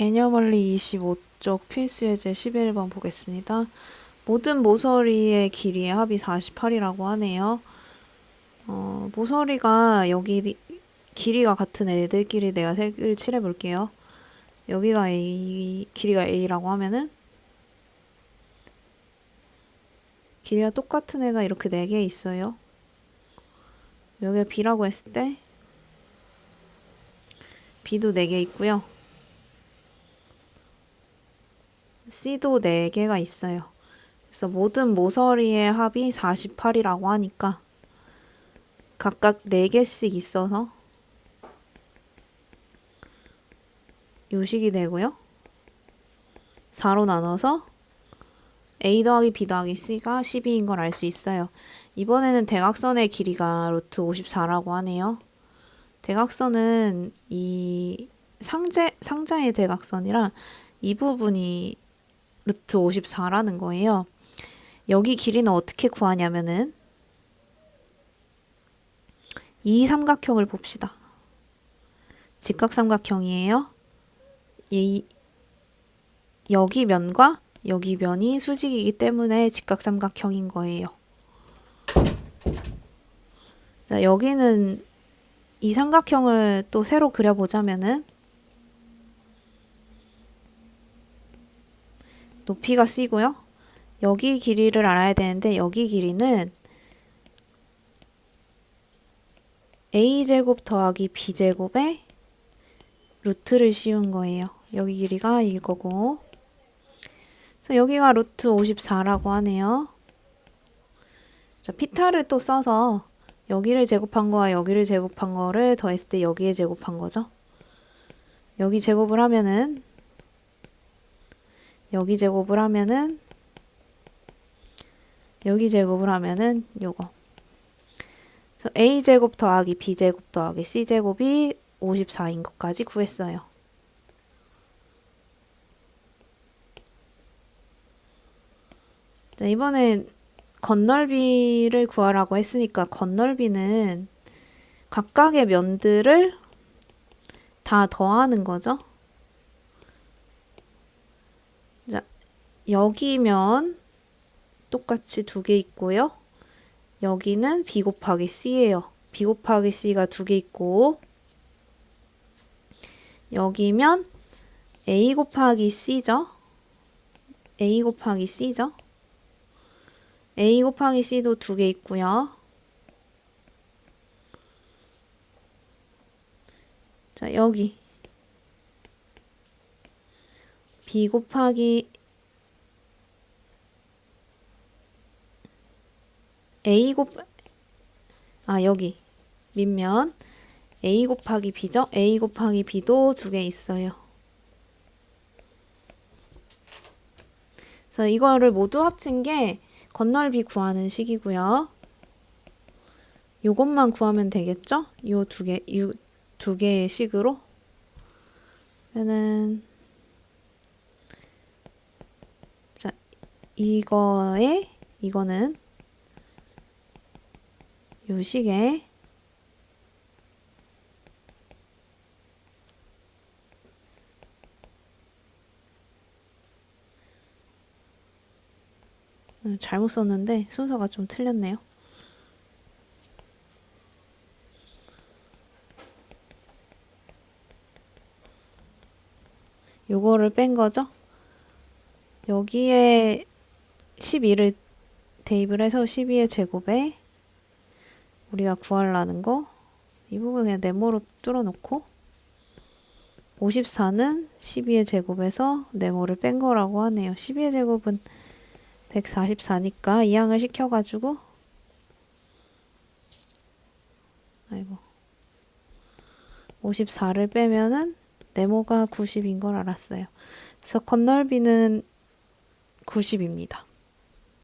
개념원리 25쪽 필수예제 11번 보겠습니다. 모든 모서리의 길이의 합이 48이라고 하네요. 어, 모서리가 여기 길이가 같은 애들끼리 내가 색을 칠해 볼게요. 여기가 A, 길이가 A라고 하면은 길이가 똑같은 애가 이렇게 4개 있어요. 여기가 B라고 했을 때 B도 4개 있고요. C도 4개가 있어요. 그래서 모든 모서리의 합이 48이라고 하니까 각각 4개씩 있어서 요식이 되고요. 4로 나눠서 A 더하기 B 더하기 C가 12인 걸 알 수 있어요. 이번에는 대각선의 길이가 루트 54라고 하네요. 대각선은 이 상제, 상자의 대각선이라 이 부분이 루트 54라는 거예요. 여기 길이는 어떻게 구하냐면은 이 삼각형을 봅시다. 직각삼각형이에요. 이 여기 면과 여기 면이 수직이기 때문에 직각삼각형인 거예요. 자, 여기는 이 삼각형을 또 새로 그려보자면은 높이가 C고요. 여기 길이를 알아야 되는데 여기 길이는 a제곱 더하기 b제곱에 루트를 씌운 거예요. 여기 길이가 이거고 그래서 여기가 루트 54라고 하네요. 자, 피타를 또 써서 여기를 제곱한 거와 여기를 제곱한 거를 더했을 때 여기에 제곱한 거죠. 여기 제곱을 하면은 여기 제곱을 하면은 여기 제곱을 하면은 요거. 그래서 a제곱 더하기 b제곱 더하기 c제곱이 54인 것까지 구했어요. 자, 이번엔 건널비를 구하라고 했으니까 건널비는 각각의 면들을 다 더하는 거죠. 여기면 똑같이 두 개 있고요. 여기는 B 곱하기 C예요. B 곱하기 C가 두 개 있고 여기면 A 곱하기 C죠. A 곱하기 C죠. A 곱하기 C도 두 개 있고요. 자, 여기 B 곱하기 A 곱, 아, 여기. 밑면. A 곱하기 B죠? A 곱하기 B도 두 개 있어요. 그래서 이거를 모두 합친 게 건널비 구하는 식이고요. 요것만 구하면 되겠죠? 요 두 개, 요 두 개의 식으로. 그러면은, 자, 이거에, 이거는 요 식에 음, 잘못 썼는데 순서가 좀 틀렸네요. 요거를 뺀 거죠? 여기에 12를 대입을 해서 12의 제곱에 우리가 구하려는 거 이 부분 그냥 네모로 뚫어놓고 54는 12의 제곱에서 네모를 뺀 거라고 하네요. 12의 제곱은 144니까 이항을 시켜가지고 아이고 54를 빼면은 네모가 90인 걸 알았어요. 그래서 건널비는 90입니다.